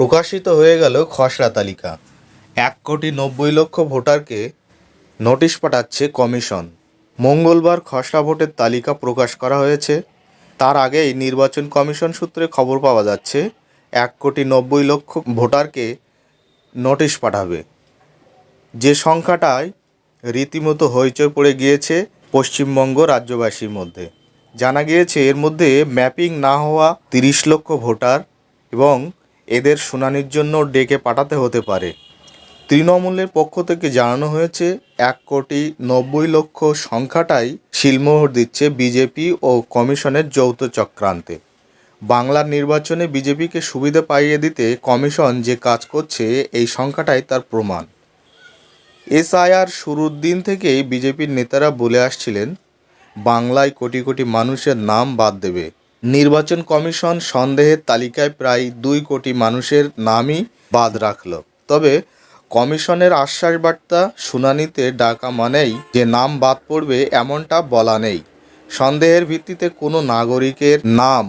প্রকাশিত হয়ে গেল খসড়া তালিকা। এক কোটি নব্বই লক্ষ ভোটারকে নোটিশ পাঠাচ্ছে কমিশন। মঙ্গলবার খসড়া ভোটের তালিকা প্রকাশ করা হয়েছে। তার আগেই নির্বাচন কমিশন সূত্রে খবর পাওয়া যাচ্ছে, এক কোটি নব্বই লক্ষ ভোটারকে নোটিশ পাঠাবে। যে সংখ্যাটায় রীতিমতো হইচই পড়ে গিয়েছে পশ্চিমবঙ্গ রাজ্যবাসীর মধ্যে। জানা গিয়েছে, এর মধ্যে ম্যাপিং না হওয়া তিরিশ লক্ষ ভোটার এবং এদের শুনানির জন্য ডেকে পাঠাতে হতে পারে। তৃণমূলের পক্ষ থেকে জানানো হয়েছে, এক কোটি নব্বই লক্ষ সংখ্যাটাই শিলমোহর দিচ্ছে বিজেপি ও কমিশনের যৌথ চক্রান্তে। বাংলার নির্বাচনে বিজেপিকে সুবিধা পাইয়ে দিতে কমিশন যে কাজ করছে, এই সংখ্যাটাই তার প্রমাণ। এসআইআর শুরুর দিন থেকেই বিজেপির নেতারা বলে আসছিলেন, বাংলায় কোটি কোটি মানুষের নাম বাদ দেবে। নির্বাচন কমিশন সন্দেহের তালিকায় প্রায় দুই কোটি মানুষের নামই বাদ রাখল। তবে কমিশনের আশ্বাস বার্তা শুনানিতে ডাকা মানেই যে নাম বাদ পড়বে এমনটা বলা নেই। সন্দেহের ভিত্তিতে কোনো নাগরিকের নাম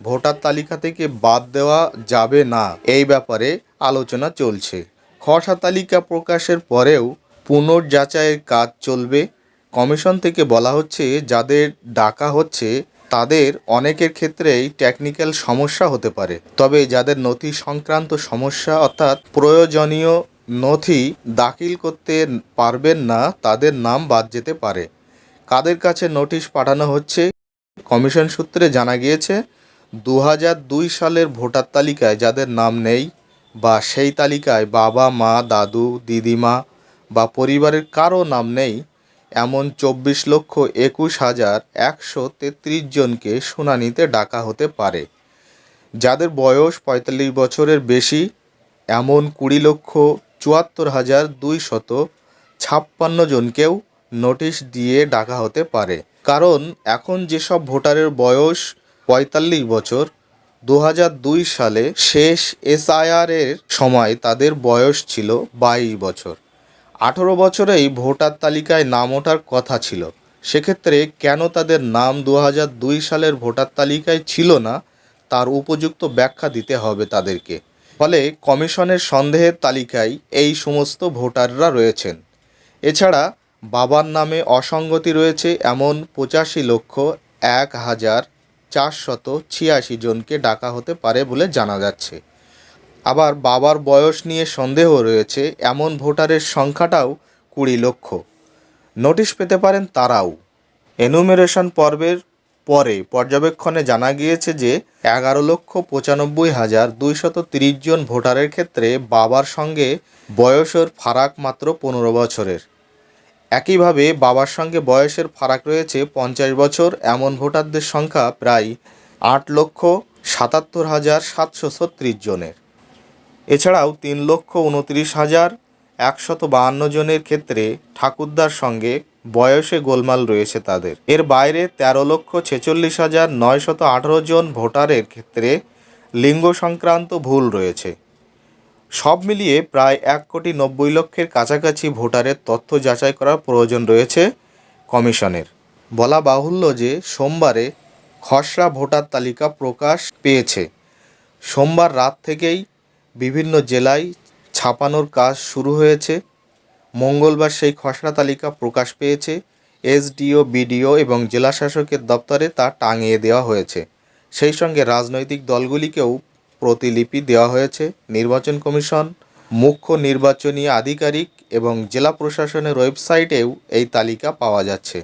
ভোটার তালিকা থেকে বাদ দেওয়া যাবে না। এই ব্যাপারে আলোচনা চলছে। খসড়া তালিকা প্রকাশের পরেও পুনর্যাচাইয়ের কাজ চলবে। কমিশন থেকে বলা হচ্ছে, যাদের ডাকা হচ্ছে তাদের অনেকের ক্ষেত্রেই টেকনিক্যাল সমস্যা হতে পারে। তবে যাদের নথি সংক্রান্ত সমস্যা অর্থাৎ প্রয়োজনীয় নথি দাখিল করতে পারবেন না, তাদের নাম বাদ যেতে পারে। কাদের কাছে নোটিশ পাঠানো হচ্ছে? কমিশন সূত্রে জানা গিয়েছে দু দুই সালের ভোটার তালিকায় যাদের নাম নেই বা সেই তালিকায় বাবা, মা, দাদু, দিদিমা বা পরিবারের কারও নাম নেই এমন চব্বিশ লক্ষ একুশ হাজার একশো তেত্রিশ জনকে শুনানিতে ডাকা হতে পারে। যাদের বয়স পঁয়তাল্লিশ বছরের বেশি, এমন কুড়ি লক্ষ চুয়াত্তর হাজার দুইশত ছাপ্পান্ন জনকেও নোটিশ দিয়ে ডাকা হতে পারে। কারণ এখন যেসব ভোটারের বয়স পঁয়তাল্লিশ বছর দু দুই সালে শেষ এসআইআর এর সময় তাদের বয়স ছিল বাইশ বছর। আঠেরো বছরেই ভোটার তালিকায় নাম ওঠার কথা ছিল। সেক্ষেত্রে কেন তাদের নাম দু দুই সালের ভোটার তালিকায় ছিল না, তার উপযুক্ত ব্যাখ্যা দিতে হবে তাদেরকে। ফলে কমিশনের সন্দেহের তালিকায় এই সমস্ত ভোটাররা রয়েছেন। এছাড়া বাবার নামে অসঙ্গতি রয়েছে এমন পঁচাশি লক্ষ এক হাজার চারশত ছিয়াশি জনকে ডাকা হতে পারে বলে জানা যাচ্ছে। আবার বাবার বয়স নিয়ে সন্দেহ রয়েছে, এমন ভোটারের সংখ্যাটাও কুড়ি লক্ষ। নোটিশ পেতে পারেন তারাও। এনুমেরেশন পর্বের পরে পর্যবেক্ষণে জানা গিয়েছে যে, এগারো লক্ষ পঁচানব্বই হাজার দুইশত তিরিশ জন ভোটারের ক্ষেত্রে বাবার সঙ্গে বয়সের ফারাক মাত্র পনেরো বছরের। একইভাবে বাবার সঙ্গে বয়সের ফারাক রয়েছে পঞ্চাশ বছর, এমন ভোটারদের সংখ্যা প্রায় আট লক্ষ সাতাত্তর হাজার সাতশো ছত্রিশ জনের। এছাড়াও তিন লক্ষ উনত্রিশ হাজার একশত বাহান্ন জনের ক্ষেত্রে ঠাকুরদার সঙ্গে বয়সে গোলমাল রয়েছে তাদের। এর বাইরে তেরো লক্ষ ছেচল্লিশ হাজার নয়শত আঠারো জন ভোটারের ক্ষেত্রে লিঙ্গ সংক্রান্ত ভুল রয়েছে। সব মিলিয়ে প্রায় এক কোটি নব্বই লক্ষের কাছাকাছি ভোটারের তথ্য যাচাই করার প্রয়োজন রয়েছে কমিশনের। বলা বাহুল্য যে সোমবারে খসড়া ভোটার তালিকা প্রকাশ পেয়েছে। সোমবার রাত থেকেই বিভিন্ন জেলায় ছাপানোর কাজ শুরু হয়েছে। মঙ্গলবার সেই খসড়া তালিকা প্রকাশ পেয়েছে। এসডিও, বিডিও এবং জেলাশাসকের দপ্তরে তা টাঙিয়ে দেওয়া হয়েছে। সেই সঙ্গে রাজনৈতিক দলগুলিকেও প্রতিলিপি দেওয়া হয়েছে। নির্বাচন কমিশন, মুখ্য নির্বাচনী আধিকারিক এবং জেলা প্রশাসনের ওয়েবসাইটেও এই তালিকা পাওয়া যাচ্ছে।